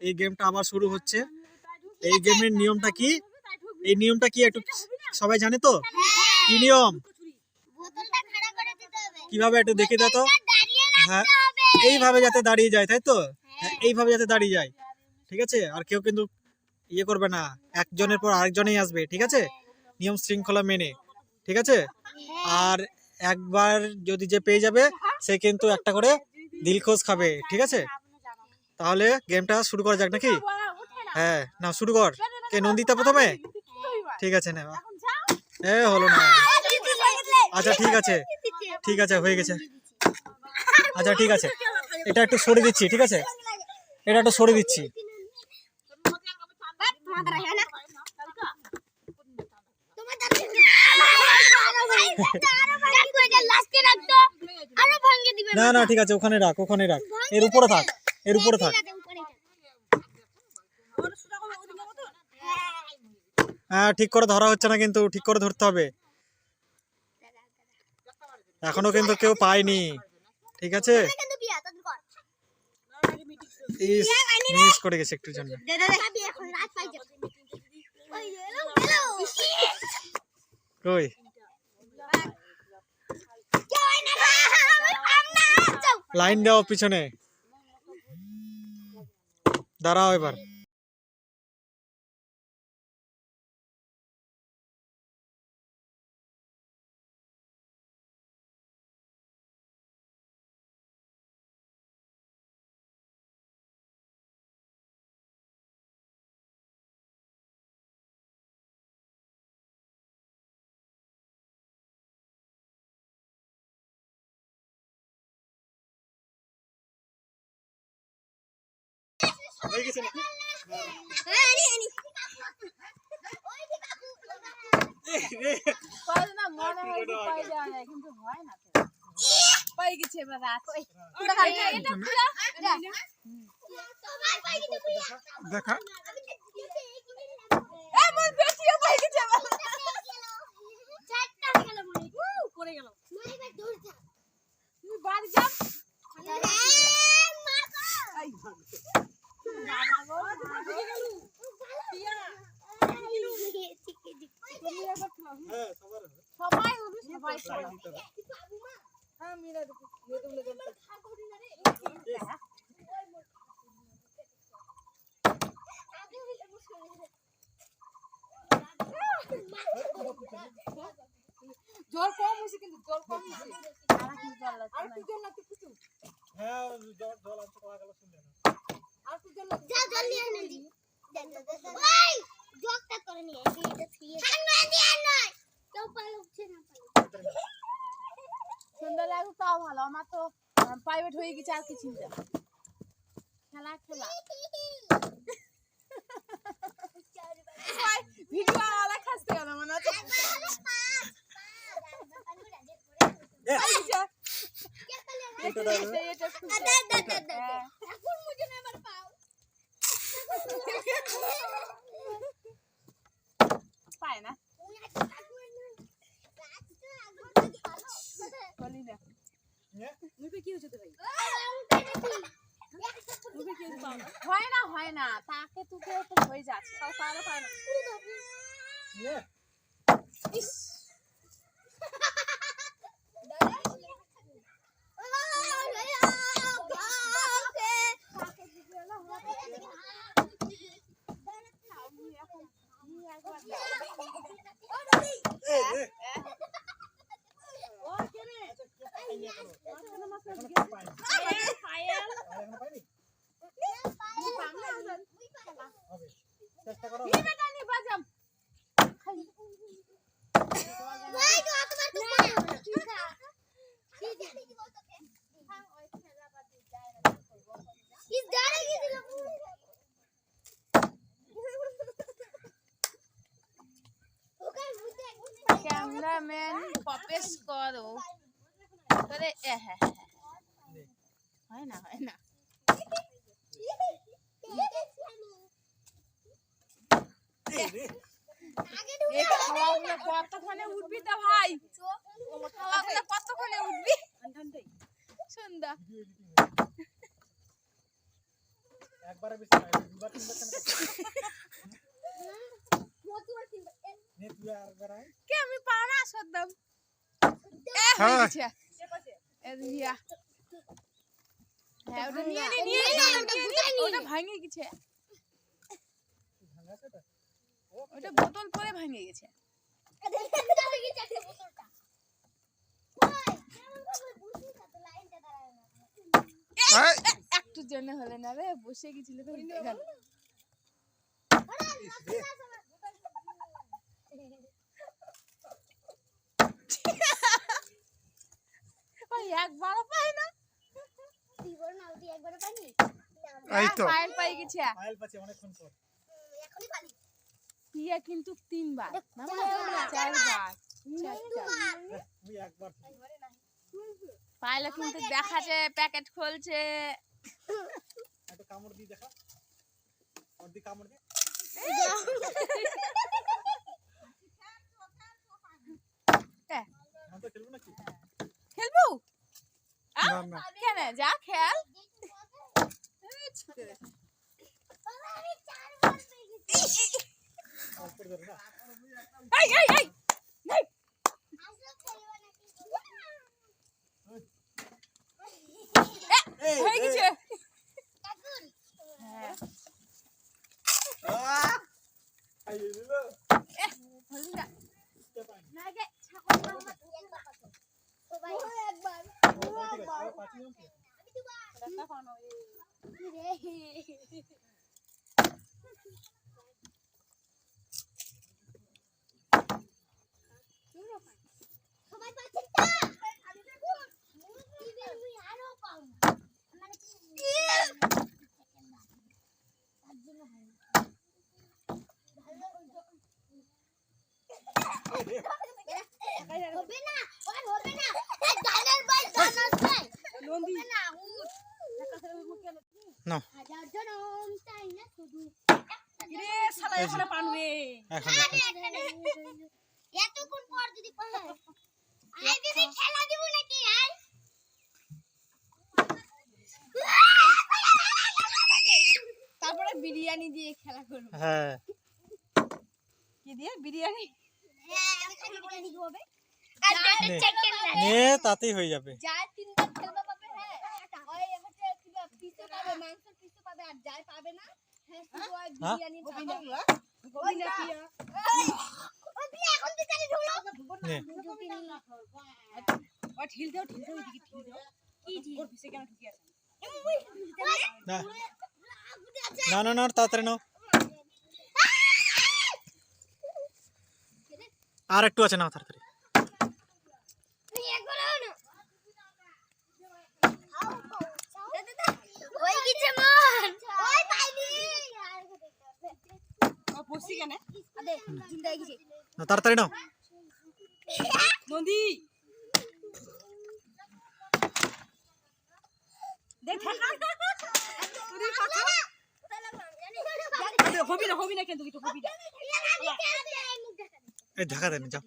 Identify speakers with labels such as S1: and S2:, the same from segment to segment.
S1: এই গেমটা আবার শুরু হচ্ছে। এই গেমের নিয়মটা কি? এই নিয়মটা কি একটু সবাই জানে তো? কি নিয়ম?
S2: দিতে হবে।
S1: কীভাবে একটু দেখে দাও তো। হ্যাঁ এইভাবে যাতে দাঁড়িয়ে যায় তাই তো? হ্যাঁ। এইভাবে যাতে দাঁড়িয়ে যায়। ঠিক আছে? আর কেউ কিন্তু ইয়ে করবে না। একজনের পর আরেকজনেই আসবে ঠিক আছে? নিয়ম শৃঙ্খলা মেনে ঠিক আছে? আর একবার যদি যে পেয়ে যাবে সে কিন্তু একটা করে দিলখোজ খাবে ঠিক আছে? তাহলে গেমটা শুরু করা যাক নাকি? হ্যাঁ না শুরু কর। কে নন্দিতা প্রথমে? ঠিক আছে না এ হলো না। আচ্ছা ঠিক আছে ঠিক আছে। হয়ে গেছে। আচ্ছা ঠিক আছে। এটা একটু সরে দিচ্ছি ঠিক আছে? এটা একটু সরে দিচ্ছি। না না ঠিক আছে ওখানে রাখ ওখানে রাখ। এর উপরে থাক। এর উপরে থাক। হ্যাঁ ঠিক করে ধরা হচ্ছে না কিন্তু, ঠিক করে ধরতে হবে। এখনও কিন্তু কেউ পায়নি। ঠিক আছে? মিস করে গেছে একটুর জন্য। লাইন দাও পিছনে। দাঁড়াও এবার।
S3: এবার
S2: দৌড় যা
S3: তুমি বাড়ি যাও
S2: মারো
S3: এই বাবা গো ঢুকে গেল পিয়া তুমি একবার খাও।
S1: হ্যাঁ সবার
S3: সবাই হবে সবাই সবাই হ্যাঁ মিলে দেখো মেয়ে তুলে দেন জল কম হয়েছে কিন্তু জল কম হয়েছে। আর একটু জল লাগছে আর একটু জল লাগছে কিছু।
S1: হ্যাঁ জল জল আনতে পাওয়া গেল শুনলে না।
S3: আর একটু জল লাগছে
S2: যা জলদি এনে দি ওই জগটা করে নিয়ে এসে এটা সামনে দিয়ে নয় কেউ পালে উঠছে না পালে
S3: সন্ধ্যা ভালো আমার তো প্রাইভেট হয়ে গেছে আর কি চিন্তা খেলা খেলা। ভিডিও আলা খাসতে গেল মনে হচ্ছে? পায় না? মুখে কি হচ্ছে তো ভাই মুখে কি হচ্ছে হয় না হয় না তাকে তুকে তো হয়ে যাচ্ছে তাও তাহলে পায় না
S1: ইয়ে,
S3: ইস আমি এখন আমি একবার
S1: এ, এ,
S3: ও কেনে মাঝখানে মাঝখানে
S1: এখনও পাইনি।
S3: পায়েল
S1: আর এখনও পাইনি?
S3: সামনে আসেন
S1: হবে। চেষ্টা করো
S3: এই বেটা নি বাজাম খালি ক্যামেরাম্যান পপেশ করো করে এ হ্যাঁ হ্যাঁ, হ্যাঁ। হয় না হয় না কতক্ষণে উঠবি তা ভাই কতক্ষণে উঠবি সন্ধ্যা
S1: একবারে বেশি দুবার তিনবার কেন
S4: কে আমি সদ্দাম। ভাঙে গেছে।
S1: ভাঙা আছে তো?
S4: ওটা বোতল পরে ভাঙে গেছে। একটু জন্য হলে না রে বসে গেছিল একবারও পাই না।
S1: এই তো।
S4: পায়েল পাই গেছে।
S1: পায়েল পাচ্ছে অনেকক্ষণ পর।
S4: পিয়া কিন্তু তিনবার। না
S3: চারবার।
S1: একবার
S4: পায়েলা কিন্তু দেখাচ্ছে প্যাকেট খুলছে।
S1: একটা কামড় দিয়ে দেখা। দিয়ে কামড় দে
S4: এ,
S1: আমি তো খেলব নাকি
S4: খেলব আ?
S1: না।
S4: কেন যা খেল এই এই এই, এই, হয়ে
S1: এই,
S4: গেছে হ্যাঁ
S1: আহ! এই, এই, এই,
S4: এ, হলি না।
S1: বুঝতে পারিনি।
S3: একবার
S1: ও, ঠিক আছে, আবার পাঁচই জন তো?
S3: সবাই পাচ্ছেন তো আমি দেখো মুই আরও পাবো মানে তার জন্য হয় না। হবে না। হবে না ভাই ভাই
S4: নন্দী
S3: না উঠ
S1: না
S3: হাজার জনম চাই না শুধু
S4: রে শালা এখানে পানবে
S1: এখন
S3: এতক্ষণ পর যদি পায় আই দিদি খেলা দিব নাকি? আই
S4: তারপরে বিরিয়ানি দিয়ে খেলা করব।
S1: হ্যাঁ।
S4: কি দিয়ে? বিরিয়ানি?
S1: নে। তাতেই হয়ে যাবে।
S3: হ্যাঁ? না। না
S1: নে
S4: ও ঢিল দাও ঢিল দাও এদিকে ঢিল দাও কি ঢিল ওর পিছে কেন ঢুকে আছে
S1: না না না না তাড়াতাড়ি নাও আর একটু আছে, নাও তাড়াতাড়ি। না তাড়াতাড়ি নাও।
S4: দেখ হবি না হবি না কিন্তু হবি না।
S1: এই ঢাকা দেন যাও।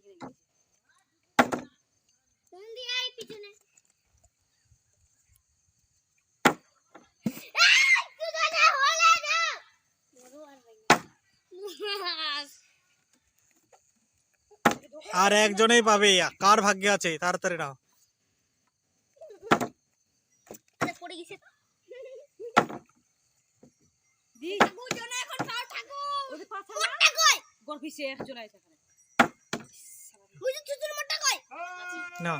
S1: আর একজনেই পাবে কার ভাগ্যে আছে তাড়াতাড়ি নাও।
S3: পড়ে গেছে
S4: দি
S3: ঠাকুর জন্য এখন ঠাকুর
S4: পিছে একজন আছে
S3: বুঝি চুচুর কই?
S1: না।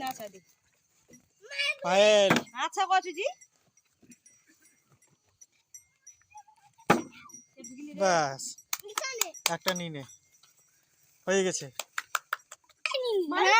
S3: না
S1: পায়েল।
S4: আচ্ছা কচু জি
S1: ব্যাস। একটা নিয়ে নে। হয়ে গেছে।
S4: মানে